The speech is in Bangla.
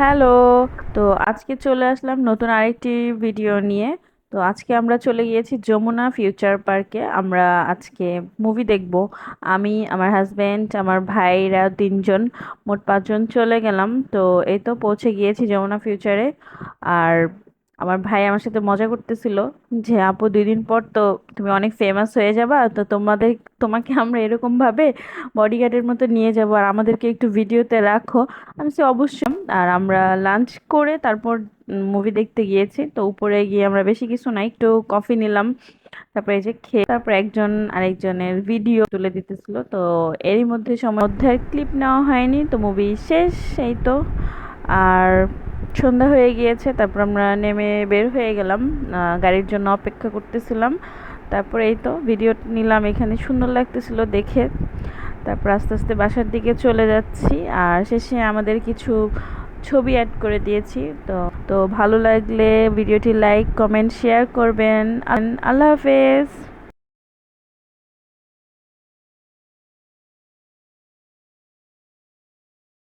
হ্যালো, তো আজকে চলে আসলাম নতুন আরেকটি ভিডিও নিয়ে। তো আজকে আমরা চলে গিয়েছি যমুনা ফিউচার পার্কে। আমরা আজকে মুভি দেখব। আমি, আমার হাজব্যান্ড আমার ভাইরা তিনজন, মোট পাঁচজন চলে গেলাম। তো এই তো পৌঁছে গিয়েছি যমুনা ফিউচারে আর আমার ভাই আমার সাথে মজা করতেছিল যে, আপু দুই দিন পর তো তুমি অনেক ফেমাস হয়ে যাবা, তো তোমাদের, তোমাকে আমরা এরকম ভাবে বডিগার্ডের মতো নিয়ে যাব, আর আমাদেরকে একটু ভিডিওতে রাখো। আমি সে অবশ্যই আর আমরা লাঞ্চ করে তারপর মুভি দেখতে গিয়েছি, তো উপরে গিয়ে আমরা বেশি কিছু না, একটু কফি নিলাম, তারপরে এই যে খেয়ে, তারপর একজন আরেকজনের ভিডিও তুলে দিতেছিল, তো এরই মধ্যে সময় মধ্যে ক্লিপ নেওয়া হয়নি, তো মুভি শেষ, এই তো। আর সন্ধ্যা হয়ে গিয়েছে, তারপর আমরা নেমে বের হয়ে গেলাম গাড়ির জন্য অপেক্ষা করতেছিলাম। তারপর এই তো ভিডিও নিলাম, এখানে সুন্দর লাগতেছিল দেখে। তারপর আস্তে আস্তে বাসার দিকে চলে যাচ্ছি, আর শেষে আমাদের কিছু ছবি অ্যাড করে দিয়েছি। তো তো ভালো লাগলে ভিডিওটি লাইক কমেন্ট শেয়ার করবেন। আল্লাহ হাফেজ।